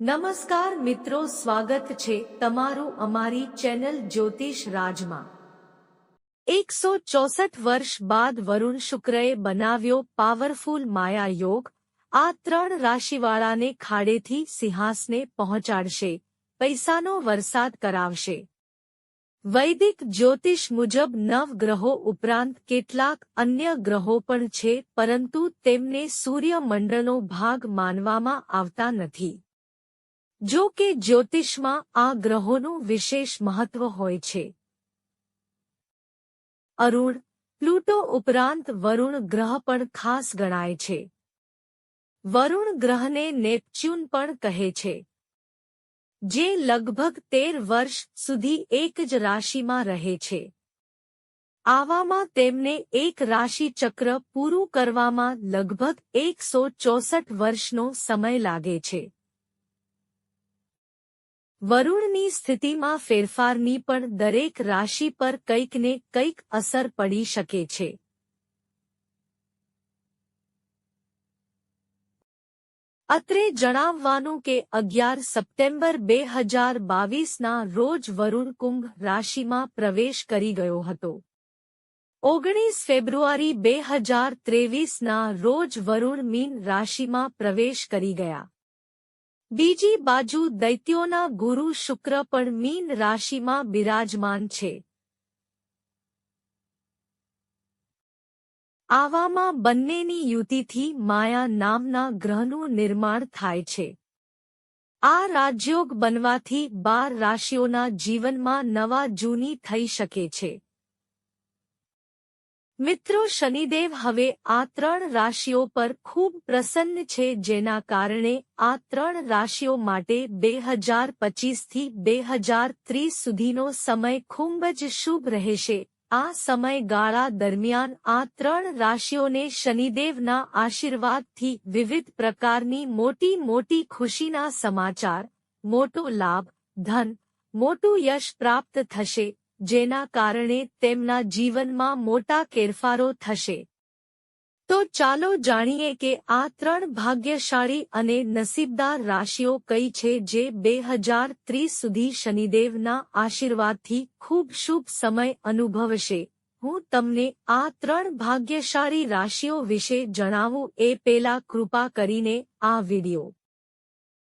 નમસ્કાર મિત્રો, સ્વાગત છે તમારું અમારી ચેનલ જ્યોતિષ રાજમાં. એકસો ચોસઠ વર્ષ બાદ વરુણ શુક્રએ બનાવ્યો પાવરફુલ માયા યોગ. આ ત્રણ રાશિવાળાને ખાડેથી સિંહાસને પહોંચાડશે, પૈસાનો વરસાદ કરાવશે. વૈદિક જ્યોતિષ મુજબ નવ ગ્રહો ઉપરાંત કેટલાક અન્ય ગ્રહો પણ છે, પરંતુ તેમને સૂર્યમંડળનો ભાગ માનવામાં આવતા નથી. જો કે જ્યોતિષમાં આ ગ્રહોનું વિશેષ મહત્વ હોય છે. અરુણ, પ્લુટો ઉપરાંત વરુણ ગ્રહ પણ ખાસ ગણાય છે. વરુણ ગ્રહને નેપચ્યુન પણ કહે છે, જે લગભગ તેર વર્ષ સુધી એક જ રાશિમાં રહે છે. આવામાં તેમને એક રાશિ ચક્ર પૂરું કરવામાં લગભગ એકસો ચોસઠ વર્ષનો સમય લાગે છે. વરુણની સ્થિતિમાં ફેરફારની પણ દરેક રાશિ પર કંઈકને કંઈક અસર પડી શકે છે. અત્રે જણાવવાનું કે અગિયાર સપ્ટેમ્બર બે હજાર બાવીસના રોજ વરુણ કુંભ રાશિમાં પ્રવેશ કરી ગયો હતો. ઓગણીસ ફેબ્રુઆરી બે હજાર ત્રેવીસના રોજ વરુણ મીન રાશિમાં પ્રવેશ કરી ગયા. બીજી બાજુ દૈત્યોના ગુરુ શુક્ર પણ મીન રાશિમાં બિરાજમાન છે. આવામાં બંનેની યુતિથી માયા નામના ગ્રહનું નિર્માણ થાય છે. આ રાજયોગ બનવાથી બાર રાશિઓના જીવનમાં નવા જૂની થઈ શકે છે. મિત્રો, શનિદેવ હવે આ ત્રણ રાશિઓ પર ખૂબ પ્રસન્ન છે, જેના કારણે આ ત્રણ રાશિઓ માટે બે હજાર પચીસથી બે હજાર ત્રીસ સુધીનો સમય ખૂબ જ શુભ રહેશે. આ સમયગાળા દરમિયાન આ ત્રણ રાશિઓને શનિદેવના આશીર્વાદથી વિવિધ પ્રકારની મોટી મોટી ખુશીના સમાચાર, મોટો લાભ, ધન, મોટું યશ પ્રાપ્ત થશે. જેના કારણે તેમના જીવનમાં મોટા ફેરફારો થશે. તો ચાલો જાણીએ કે આ ત્રણ ભાગ્યશાળી અને નસીબદાર રાશિઓ કઈ છે જે બે હજાર ત્રીસ સુધી શનિદેવના આશીર્વાદથી ખૂબ શુભ સમય અનુભવશે. હું તમને આ ત્રણ ભાગ્યશાળી રાશિઓ વિશે જણાવું એ પેલા કૃપા કરીને આ વિડિયો.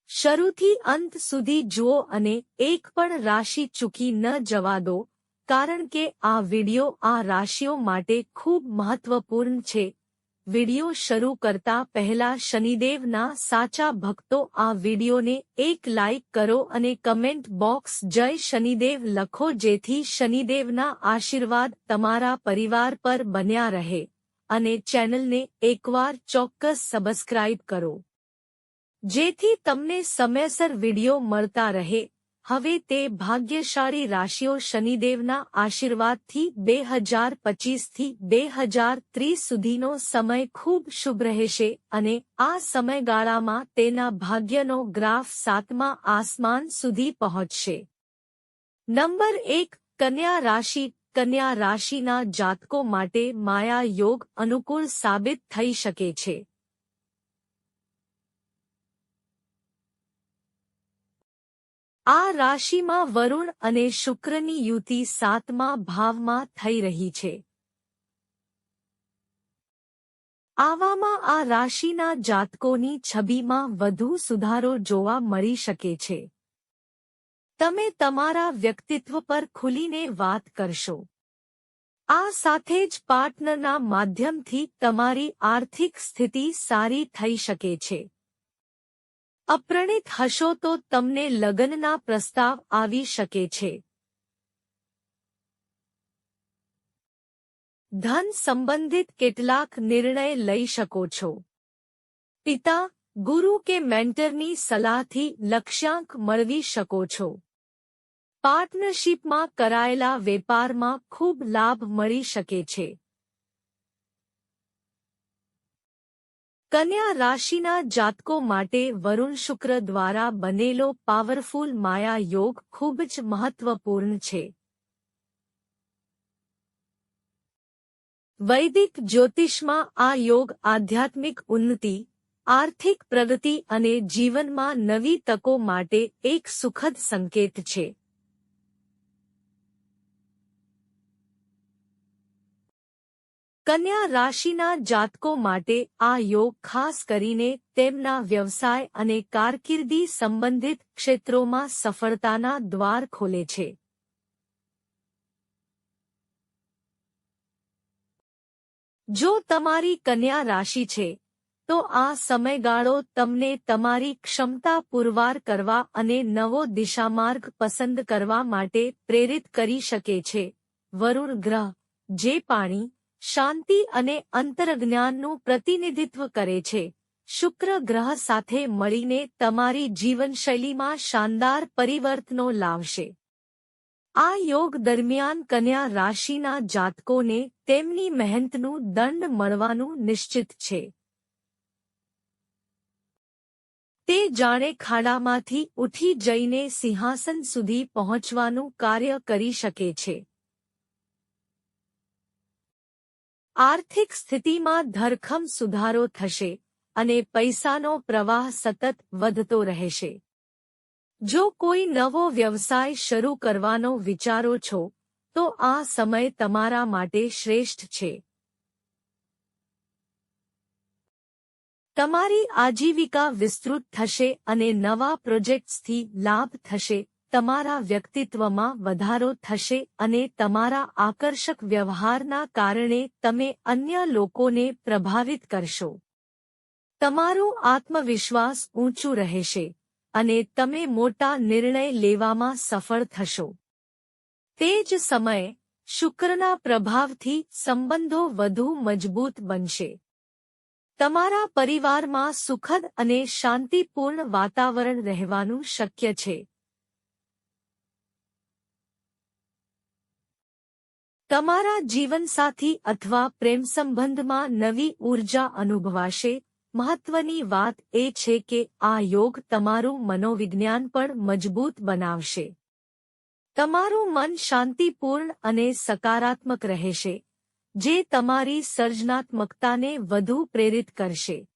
શરૂથી અંત સુધી જુઓ અને એક પણ રાશિ ચૂકી ન જવા દો. કારણ કે આ વિડિયો આ રાશિઓ માટે ખૂબ મહત્વપૂર્ણ છે. વિડિયો શરૂ કરતા પહેલા શનિદેવના સાચા ભક્તો આ વિડિયોને એક લાઇક કરો અને કમેન્ટ બોક્સ જય શનિદેવ લખો જેથી શનિદેવના આશીર્વાદ તમારા પરિવાર પર બન્યા રહે. અને ચેનલને એકવાર ચોક્કસ સબસ્ક્રાઇબ કરો. જેથી તમને સમયસર વિડિયો મળતા રહે. હવે તે ભાગ્યશાળી રાશિઓ શનિદેવના આશીર્વાદથી બે હજાર પચીસથી બે હજાર ત્રીસ સુધીનો સમય ખૂબ શુભ રહેશે અને આ સમયગાળામાં તેના ભાગ્યનો ગ્રાફ સાતમા આસમાન સુધી પહોંચશે. નંબર એક, કન્યા રાશિ. કન્યા રાશિના જાતકો માટે માયા યોગ અનુકૂળ સાબિત થઈ શકે છે. આ રાશિમાં વરુણ અને શુક્રની યુતિ સાતમા ભાવમાં થઈ રહી છે. આવામાં આ રાશિના જાતકોની છબીમાં વધુ સુધારો જોવા મળી શકે છે. તમે તમારા વ્યક્તિત્વ પર ખુલીને વાત કરશો. આ સાથે જ પાર્ટનરના માધ્યમથી તમારી આર્થિક સ્થિતિ સારી થઈ શકે છે. અપ્રણિત હશો તો તમને લગ્નના પ્રસ્તાવ આવી શકે છે. ધન સંબંધિત કેટલાક નિર્ણય લઈ શકો છો. પિતા, ગુરુ કે મેન્ટરની સલાહથી લક્ષ્યાંક મળવી શકો છો. પાર્ટનરશીપમાં કરાયેલા વેપારમાં ખૂબ લાભ મળી શકે છે. કન્યા રાશિના જાતકો માટે વરુણ શુક્ર દ્વારા બનેલો પાવરફુલ માયા યોગ ખૂબ જ મહત્વપૂર્ણ છે. વૈદિક જ્યોતિષમાં આ યોગ આધ્યાત્મિક ઉન્નતિ, આર્થિક પ્રગતિ અને જીવનમાં નવી તકો માટે એક સુખદ સંકેત છે. કન્યા રાશિના જાતકો માટે આ યોગ ખાસ કરીને તેમના વ્યવસાય અને કારકિર્દી સંબંધિત ક્ષેત્રોમાં સફળતાના દ્વાર ખોલે છે. જો તમારી કન્યા રાશિ છે, તો આ સમયગાળો તમને તમારી ક્ષમતા પુરવાર કરવા અને નવો દિશામાર્ગ પસંદ કરવા માટે પ્રેરિત કરી શકે છે. વરુણ ગ્રહ, જે પાણી શાંતિ અને અંતરજ્ઞાનનું પ્રતિનિધિત્વ કરે છે. શુક્ર ગ્રહ સાથે મળીને તમારી જીવનશૈલીમાં શાનદાર પરિવર્તનો લાવશે. આ યોગ દરમિયાન કન્યા રાશિના જાતકોને તેમની મહેનતનું દંડ મળવાનું નિશ્ચિત છે. તે જાણે ખાડામાંથી ઉઠી જઈને સિંહાસન સુધી પહોંચવાનું કાર્ય કરી શકે છે. આર્થિક સ્થિતિમાં ધરખમ સુધારો થશે અને પૈસાનો પ્રવાહ સતત વધતો રહેશે. જો કોઈ નવો વ્યવસાય શરૂ કરવાનો વિચારો છો, તો આ સમય તમારા માટે શ્રેષ્ઠ છે. તમારી આજીવિકા વિસ્તૃત થશે અને નવા પ્રોજેક્ટ્સથી લાભ થશે. તમારા વ્યક્તિત્વમાં વધારો થશે અને તમારા આકર્ષક વ્યવહારના કારણે તમે અન્ય લોકોને પ્રભાવિત કરશો. તમારું આત્મવિશ્વાસ ઊંચું રહેશે અને તમે મોટા નિર્ણય લેવામાં સફળ થશો. તે જ સમયે, શુક્રના પ્રભાવથી સંબંધો વધુ મજબૂત બનશે. તમારા પરિવારમાં સુખદ અને શાંતિપૂર્ણ વાતાવરણ રહેવાનું શક્ય છે. તમારા જીવનસાથી અથવા પ્રેમ સંબંધમાં નવી ઊર્જા અનુભવાશે. મહત્વની વાત એ છે કે આ યોગ તમારું મનોવિજ્ઞાન પણ મજબૂત બનાવશે. તમારું મન શાંતિપૂર્ણ અને સકારાત્મક રહેશે, જે તમારી સર્જનાત્મકતાને વધુ પ્રેરિત કરશે.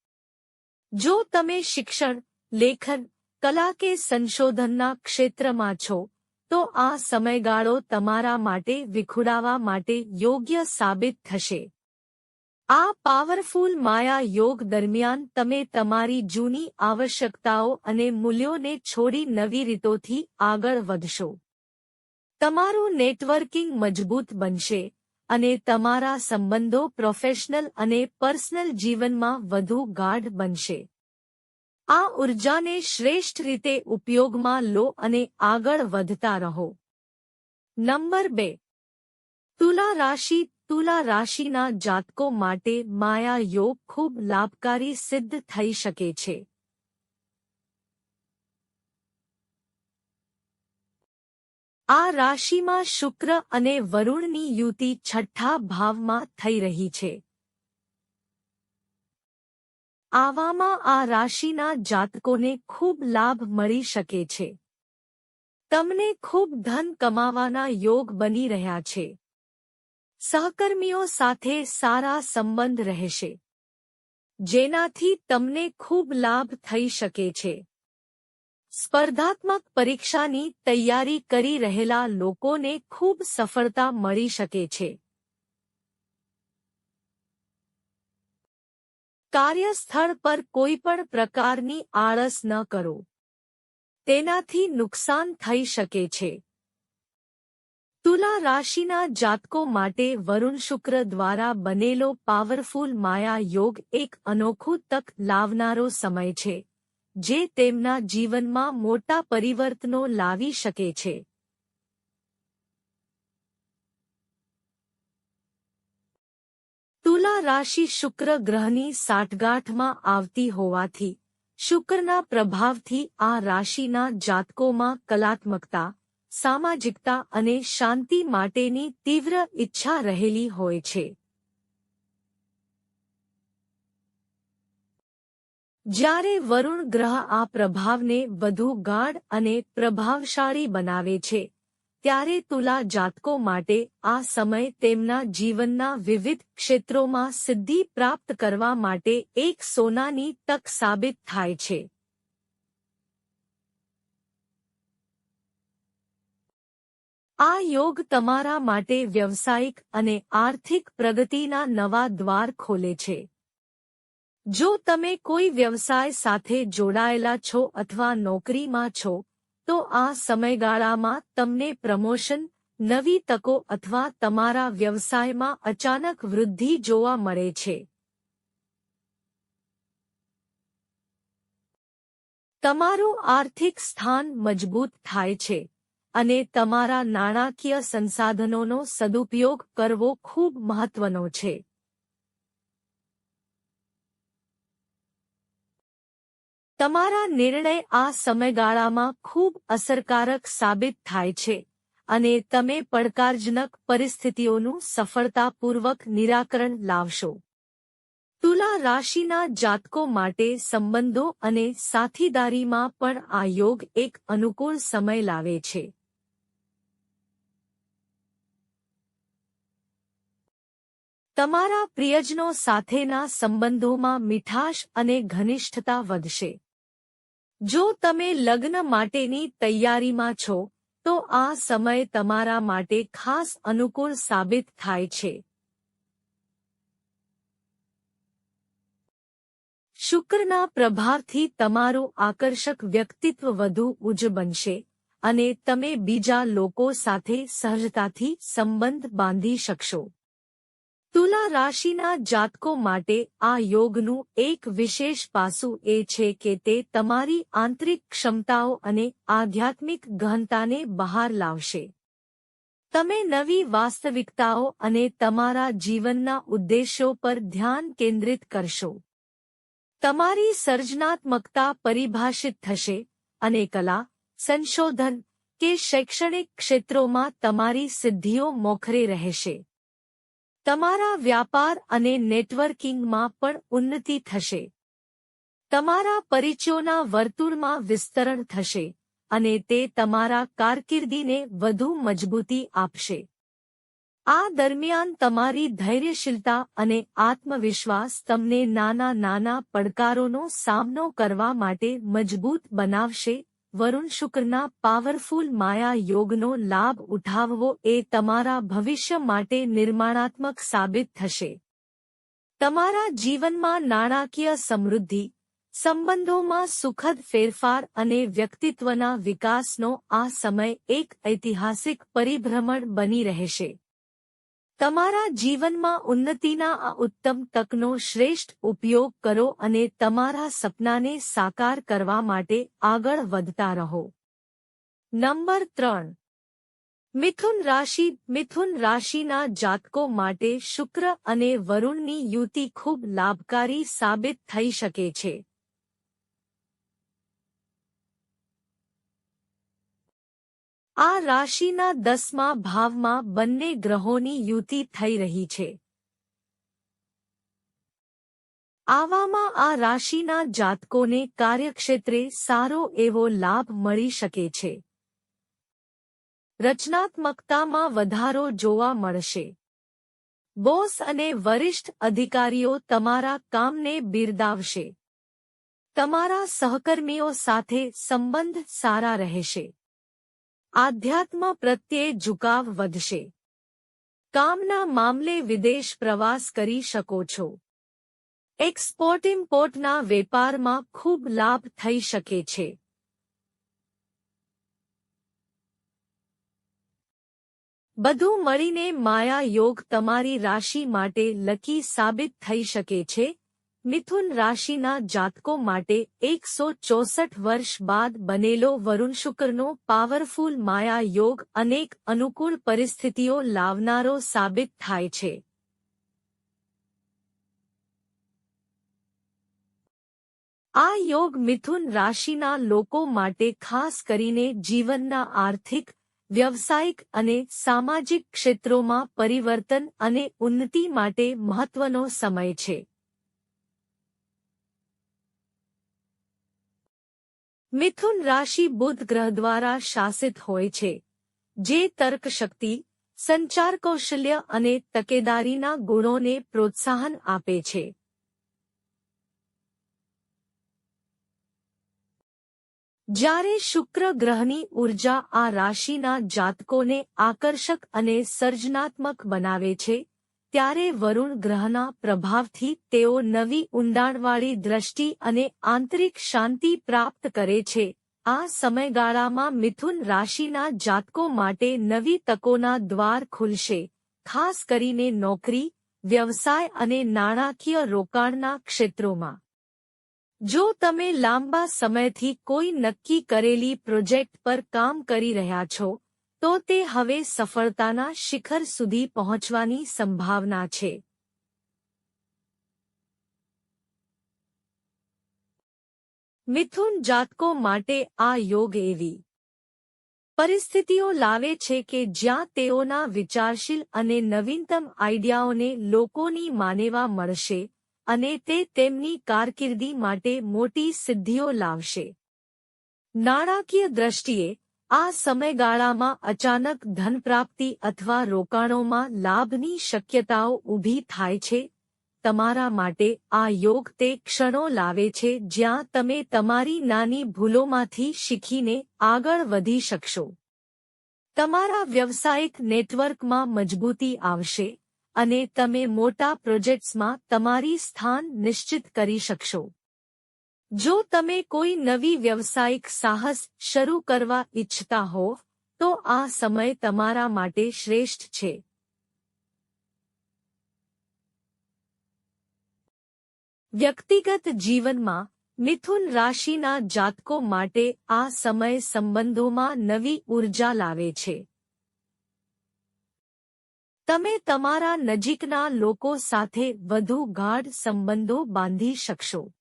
જો તમે શિક્ષણ, લેખન, કલા કે સંશોધનના ક્ષેત્રમાં છો તો આ સમયગાળો તમારા માટે વિખુડાવા માટે યોગ્ય સાબિત થશે. આ પાવરફુલ માયા યોગ દરમિયાન તમે તમારી જૂની આવશ્યકતાઓ અને મૂલ્યોને છોડી નવી રીતોથી આગળ વધશો. તમારું નેટવર્કિંગ મજબૂત બનશે અને તમારા સંબંધો પ્રોફેશનલ અને પર્સનલ જીવનમાં વધુ ગાઢ બનશે. આ ઉર્જાને શ્રેષ્ઠ રીતે ઉપયોગમાં લો અને આગળ વધતા રહો. નંબર બે. તુલા રાશિ, તુલા રાશિના જાતકો માટે માયા યોગ ખૂબ લાભકારી સિદ્ધ થઈ શકે છે. આ રાશિમાં શુક્ર અને વરુણની યુતિ છઠ્ઠા ભાવમાં થઈ રહી છે. આવામાં આ રાશિના જાતકોને ખૂબ લાભ મળી શકે છે. તમને ખૂબ ધન કમાવાના યોગ બની રહ્યા છે. સહકર્મીઓ સાથે સારા સંબંધ રહેશે. જેનાથી તમને ખૂબ લાભ થઈ શકે છે. સ્પર્ધાત્મક પરીક્ષાની તૈયારી કરી રહેલા લોકોને ખૂબ સફળતા મળી શકે છે. કાર્યસ્થળ પર કોઈપણ પ્રકારની આળસ ન કરો. તેનાથી નુકસાન થઈ શકે છે. તુલા રાશિના જાતકો માટે વરુણ શુક્ર દ્વારા બનેલો પાવરફુલ માયા યોગ એક અનોખું તક લાવનારો સમય છે, જે તેમના જીવનમાં મોટા પરિવર્તનો લાવી શકે છે. તુલા રાશિ શુક્ર ગ્રહની સાઠગાંઠમાં આવતી હોવાથી, શુક્રના પ્રભાવથી આ રાશિના જાતકોમાં કલાત્મકતા, સામાજિકતા અને શાંતિ માટેની તીવ્ર ઈચ્છા રહેલી હોય છે. જ્યારે વરુણ ગ્રહ આ પ્રભાવને વધુ ગાઢ અને પ્રભાવશાળી બનાવે છે ત્યારે તુલા જાતકો માટે આ સમય તેમના જીવનના વિવિધ ક્ષેત્રોમાં સિદ્ધિ પ્રાપ્ત કરવા માટે એક સોનાની તક સાબિત થાય છે. આ યોગ તમારા માટે વ્યવસાયિક અને આર્થિક પ્રગતિના નવા દ્વાર ખોલે છે. જો તમે કોઈ વ્યવસાય સાથે જોડાયેલા છો અથવા નોકરીમાં છો તો આ સમયગાળામાં તમને પ્રમોશન, નવી તકો અથવા તમારા વ્યવસાયમાં અચાનક વૃદ્ધિ જોવા મળે છે. તમારું આર્થિક સ્થાન મજબૂત થાય છે અને તમારા નાણાકીય સંસાધનોનો સદુપયોગ કરવો ખૂબ મહત્વનો છે. તમારા નિર્ણય આ સમયગાળામાં ખૂબ અસરકારક સાબિત થાય છે અને તમે પડકારજનક પરિસ્થિતિઓનું સફળતાપૂર્વક નિરાકરણ લાવશો. તુલા રાશિના જાતકો માટે સંબંધો અને સાથીદારીમાં પણ આ યોગ એક અનુકૂળ સમય લાવે છે. તમારા પ્રિયજનો સાથેના સંબંધોમાં મીઠાશ અને ઘનિષ્ઠતા વધશે. જો તમે લગ્ન માટેની તૈયારીમાં છો, તો આ સમય તમારા માટે ખાસ અનુકૂળ સાબિત થાય છે. શુક્રના પ્રભાવથી તમારું આકર્ષક વ્યક્તિત્વ વધુ ઉજ્જ બનશે અને તમે બીજા લોકો સાથે સહજતાથી સંબંધ બાંધી શકશો. તુલા રાશિના જાતકો માટે આ યોગનું એક વિશેષ પાસું એ છે કે તે તમારી આંતરિક ક્ષમતાઓ અને આધ્યાત્મિક ગહનતાને બહાર લાવશે. તમે નવી વાસ્તવિકતાઓ અને તમારા જીવનના ઉદ્દેશ્યો પર ધ્યાન કેન્દ્રિત કરશો. તમારી સર્જનાત્મકતા પરિભાષિત થશે અને કલા, સંશોધન કે શૈક્ષણિક ક્ષેત્રોમાં તમારી સિદ્ધિઓ મોખરે રહેશે. તમારા વ્યાપાર અને નેટવર્કિંગમાં પણ ઉન્નતિ થશે. તમારા પરિચયોના વર્તુળમાં વિસ્તરણ થશે અને તે તમારા કારકિર્દીને વધુ મજબૂતી આપશે. આ દરમિયાન તમારી ધૈર્યશીલતા અને આત્મવિશ્વાસ તમને નાના નાના પડકારોનો સામનો કરવા માટે મજબૂત બનાવશે વરુણ શુક્રના પાવરફુલ માયા યોગનો લાભ ઉઠાવવો એ તમારા ભવિષ્ય માટે નિર્માણાત્મક સાબિત થશે. તમારા જીવનમાં નાણાકીય સમૃદ્ધિ, સંબંધોમાં સુખદ ફેરફાર અને વ્યક્તિત્વના વિકાસનો આ સમય એક ઐતિહાસિક પરિભ્રમણ બની રહેશે. તમારા જીવનમાં ઉન્નતિના આ ઉત્તમ તકનો શ્રેષ્ઠ ઉપયોગ કરો અને તમારા સપનાને સાકાર કરવા માટે આગળ વધતા રહો. નંબર ત્રણ. મિથુન રાશિ, મિથુન રાશિના જાતકો માટે શુક્ર અને વરુણની યુતિ ખૂબ લાભકારી સાબિત થઈ શકે છે. આ રાશિના દસમા ભાવમાં બંને ગ્રહોની યુતિ થઈ રહી છે. આવામાં આ રાશિના જાતકોને કાર્યક્ષેત્રે સારો એવો લાભ મળી શકે છે. રચનાત્મકતામાં વધારો જોવા મળશે. બોસ અને વરિષ્ઠ અધિકારીઓ તમારા કામને બિરદાવશે. તમારા સહકર્મીઓ સાથે સંબંધ સારા રહેશે. આધ્યાત્મ પ્રત્યે ઝુકાવ વધશે. કામના મામલે વિદેશ પ્રવાસ કરી શકો છો. એક્સપોર્ટ ઇમ્પોર્ટના વેપારમાં ખૂબ લાભ થઈ શકે છે. બધું મળીને માયા યોગ તમારી રાશિ માટે લકી સાબિત થઈ શકે છે. મિથુન રાશિના જાતકો માટે એકસો ચોસઠ વર્ષ બાદ બનેલો વરુણ શુક્રનો પાવરફુલ માયા યોગ અનેક અનુકૂળ પરિસ્થિતિઓ લાવનારો સાબિત થાય છે. આ યોગ મિથુન રાશિના લોકો માટે ખાસ કરીને જીવનના આર્થિક, વ્યવસાયિક અને સામાજિક ક્ષેત્રોમાં પરિવર્તન અને ઉન્નતિ માટે મહત્વનો સમય છે. મિથુન રાશિ બુધ ગ્રહ દ્વારા શાસિત હોય છે, જે તર્કશક્તિ, સંચાર કૌશલ્ય અને તકેદારીના ગુણોને પ્રોત્સાહન આપે છે. જ્યારે શુક્ર ગ્રહની ઊર્જા આ રાશિના જાતકોને આકર્ષક અને સર્જનાત્મક બનાવે છે ત્યારે વરુણ ગ્રહના પ્રભાવથી તેઓ નવી ઊંડાણવાળી દ્રષ્ટિ અને આંતરિક શાંતિ પ્રાપ્ત કરે છે. આ સમયગાળામાં મિથુન રાશિના જાતકો માટે નવી તકોના દ્વાર ખુલશે. ખાસ કરીને નોકરી, વ્યવસાય અને નાણાકીય રોકાણના ક્ષેત્રોમાં. જો તમે લાંબા સમયથી કોઈ નક્કી કરેલી પ્રોજેક્ટ પર કામ કરી રહ્યા છો તો તે હવે સફળતાના શિખર સુધી પહોંચવાની સંભાવના છે. મિથુન જાતકો માટે આ યોગ એવી પરિસ્થિતિઓ લાવે છે કે જ્યાં તેઓના વિચારશીલ અને નવીનતમ આઈડિયાઓને લોકોની માનેવા મળશે અને તે તેમની કારકિર્દી માટે મોટી સિદ્ધિઓ લાવશે. નાણાકીય દ્રષ્ટિએ આ સમયગાળામાં અચાનક ધનપ્રાપ્તિ અથવા રોકાણોમાં લાભની શક્યતાઓ ઊભી થાય છે. તમારા માટે આ યોગ તે ક્ષણો લાવે છે જ્યાં તમે તમારી નાની ભૂલોમાંથી શીખીને આગળ વધી શકશો. તમારા વ્યવસાયિક નેટવર્કમાં મજબૂતી આવશે અને તમે મોટા પ્રોજેક્ટ્સમાં તમારી સ્થાન નિશ્ચિત કરી શકશો. જો તમે કોઈ નવી વ્યવસાયિક સાહસ શરૂ કરવા ઇચ્છતા હો, તો આ સમય તમારા માટે શ્રેષ્ઠ છે. વ્યક્તિગત જીવનમાં મિથુન રાશિના જાતકો માટે આ સમય સંબંધોમાં નવી ઊર્જા લાવે છે. તમે તમારા નજીકના લોકો સાથે વધુ ગાઢ સંબંધો બાંધી શકશો.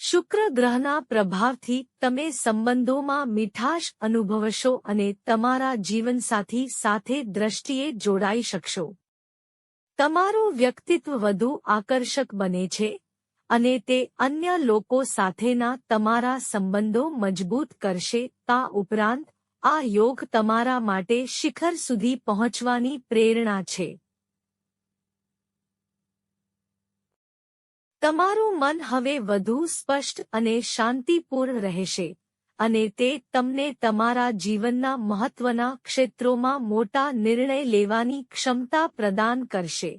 શુક્ર ગ્રહના પ્રભાવથી તમે સંબંધોમાં મીઠાશ અનુભવશો અને તમારા જીવનસાથી સાથે દ્રષ્ટિએ જોડાઈ શકશો. તમારું વ્યક્તિત્વ વધુ આકર્ષક બને છે અને તે અન્ય લોકો સાથેના તમારા સંબંધો મજબૂત કરશે તા ઉપરાંત આ યોગ તમારા માટે શિખર સુધી પહોંચવાની પ્રેરણા છે. તમારું મન હવે વધુ સ્પષ્ટ અને શાંતિપૂર્ણ રહેશે અને તે તમને તમારા જીવનના મહત્વના ક્ષેત્રોમાં મોટા નિર્ણય લેવાની ક્ષમતા પ્રદાન કરશે.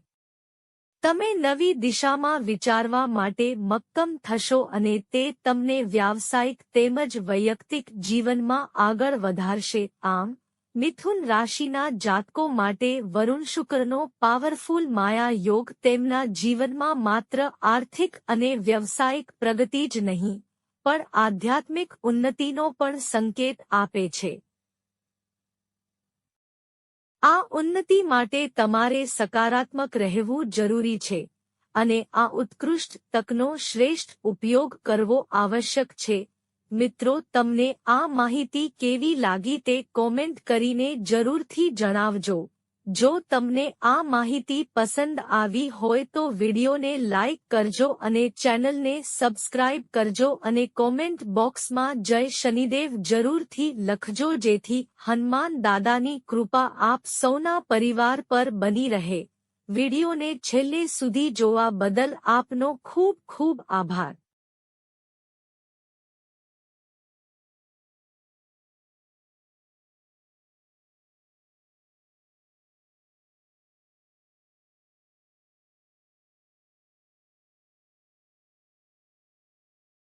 તમે નવી દિશામાં વિચારવા માટે મક્કમ થશો અને તે તમને વ્યાવસાયિક તેમજ વૈયક્તિક જીવનમાં આગળ વધારશે. આમ મિથુન રાશિના જાતકો માટે વરુણ શુક્રનો પાવરફુલ માયા યોગ તેમના જીવનમાં માત્ર આર્થિક અને વ્યવસાયિક પ્રગતિ જ નહીં, પણ આધ્યાત્મિક ઉન્નતિનો પણ સંકેત આપે છે. આ ઉન્નતિ માટે તમારે સકારાત્મક રહેવું જરૂરી છે અને આ ઉત્કૃષ્ટ તકનો શ્રેષ્ઠ ઉપયોગ કરવો આવશ્યક છે. મિત્રો, તમને આ માહિતી કેવી લાગી તે કોમેન્ટ કરીને જરૂરથી જણાવજો. જો તમને આ માહિતી પસંદ આવી હોય તો વિડિયોને લાઇક કરજો અને ચેનલને સબસ્ક્રાઇબ કરજો અને કોમેન્ટ બોક્સમાં જય શનિદેવ જરૂરથી લખજો જેથી હનુમાન દાદાની કૃપા આપ સૌના પરિવાર પર બની રહે. વિડિયોને છેલ્લે સુધી જોવા બદલ આપનો ખૂબ ખૂબ આભાર.